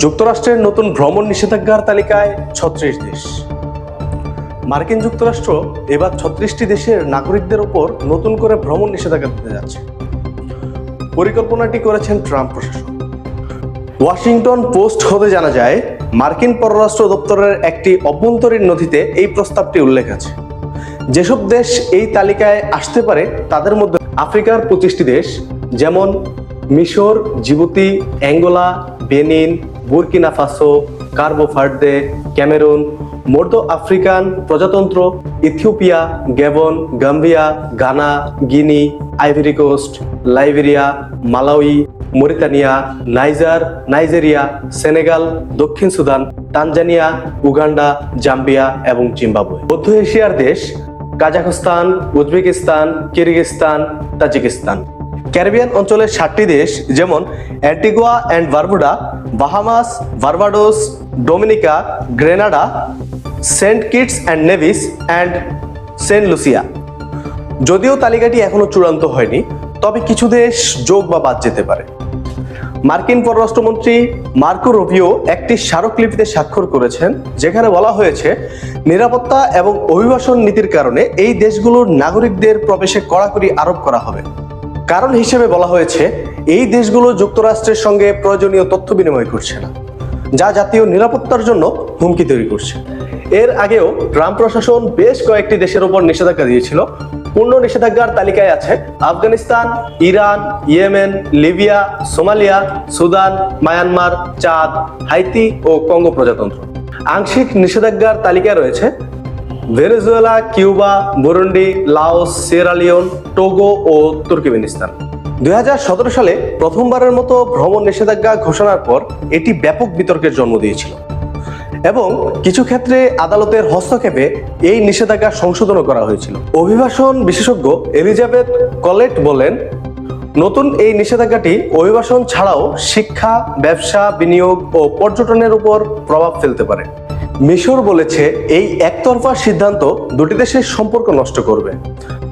যুক্তরাষ্ট্রের নতুন ভ্রমণ নিষেধাজ্ঞার তালিকায় ছত্রিশ দেশ। মার্কিন যুক্তরাষ্ট্র এবার ছত্রিশটি দেশের নাগরিকদের ওপর নতুন করে ভ্রমণ নিষেধাজ্ঞা দিতে যাচ্ছে। পরিকল্পনাটি করেছেন ট্রাম্প প্রশাসন। ওয়াশিংটন পোস্ট হতে জানা যায়, মার্কিন পররাষ্ট্র দপ্তরের একটি অভ্যন্তরীণ নথিতে এই প্রস্তাবটি উল্লেখ আছে। যেসব দেশ এই তালিকায় আসতে পারে, তাদের মধ্যে আফ্রিকার পঁচিশটি দেশ, যেমন মিশর, Djibouti, Angola, Benin Burkina Faso, Cabo Verde, Cameroon মধ্য আফ্রিকান প্রজাতন্ত্র, Ethiopia Gabon Gambia, Ghana, Guinea, Ivory Coast, Liberia, Malawi, Mauritania, Niger, Nigeria, Senegal, দক্ষিণ সুদান, তানজানিয়া, উগান্ডা, জাম্বিয়া এবং জিম্বাবুয়ে। মধ্য এশিয়ার দেশ, Kazakhstan, Uzbekistan, Kyrgyzstan, Tajikistan. Caribbean অঞ্চলের সাতটি দেশ যেমন Antigua and Barbuda Bahamas Barbados Dominica Grenada Saint Kitts and Nevis and Saint Lucia যদিও তালিকাটি এখনও চূড়ান্ত হয়নি, তবে কিছু দেশ যোগ বা বাদ যেতে পারে। মার্কিন পররাষ্ট্রমন্ত্রী মার্কো রুবিও একটি স্মারকলিপিতে স্বাক্ষর করেছেন, যেখানে বলা হয়েছে, নিরাপত্তা এবং অভিবাসন নীতির কারণে এই দেশগুলোর নাগরিকদের প্রবেশে কড়াকড়ি আরোপ করা হবে। কারণ হিসেবে বলা হয়েছে, এই দেশগুলো যুক্তরাষ্ট্রের সঙ্গে প্রয়োজনীয় তথ্য বিনিময় করছে না, যা জাতীয় নিরাপত্তার জন্য হুমকি তৈরি করছে। এর আগেও ট্রাম্প প্রশাসন বেশ কয়েকটি দেশের উপর নিষেধাজ্ঞা দিয়েছিল। পূর্ণ নিষেধাজ্ঞার তালিকায় আছে Afghanistan, Iran, Yemen, Libya, Somalia, Sudan, Myanmar, Chad, Haiti ও কঙ্গো প্রজাতন্ত্র। আংশিক নিষেধাজ্ঞার তালিকায় রয়েছে Venezuela, Cuba, Burundi, Laos Sierra Leone Togo ও তুর্কমেনিস্তান। দুই সালে প্রথমবারের মতো ভ্রমণ নিষেধাজ্ঞা ঘোষণার পর এটি ব্যাপক বিতর্কের জন্ম দিয়েছিল। এবং কিছু ক্ষেত্রে আদালতের হস্তক্ষেপে এই নিষেধাজ্ঞা সংশোধনও করা হয়েছিল। অভিবাসন বিশেষজ্ঞ এলিজাবেথ কলেট বলেন, নতুন এই নিষেধাজ্ঞাটি অভিবাসন ছাড়াও শিক্ষা, ব্যবসা, বিনিয়োগ ও পর্যটনের উপর প্রভাব ফেলতে পারে। মিশর বলেছে এই একতরফা সিদ্ধান্ত দুটি দেশের সম্পর্ক নষ্ট করবে।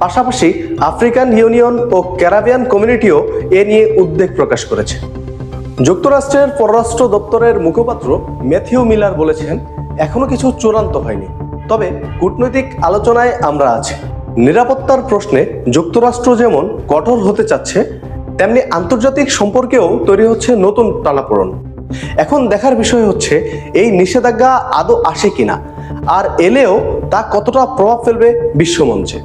পাশাপাশি আফ্রিকান ইউনিয়ন ও ক্যারাবিয়ান কমিউনিটিও এ নিয়ে উদ্বেগ প্রকাশ করেছে। যুক্তরাষ্ট্রের পররাষ্ট্র দপ্তরের মুখপাত্র ম্যাথিউ মিলার বলেছেন, এখনও কিছু চূড়ান্ত হয়নি। তবে কূটনৈতিক আলোচনায় আমরা আছি। নিরাপত্তার প্রশ্নে যুক্তরাষ্ট্র যেমন কঠোর হতে চাচ্ছে, তেমনি আন্তর্জাতিক সম্পর্কেও তৈরি হচ্ছে নতুন টানাপোড়ন। এখন দেখার বিষয় হচ্ছে, এই নিষেধাজ্ঞা আদৌ আসে কিনা? আর এলেও তা কতটা প্রভাব ফেলবে বিশ্বমঞ্চে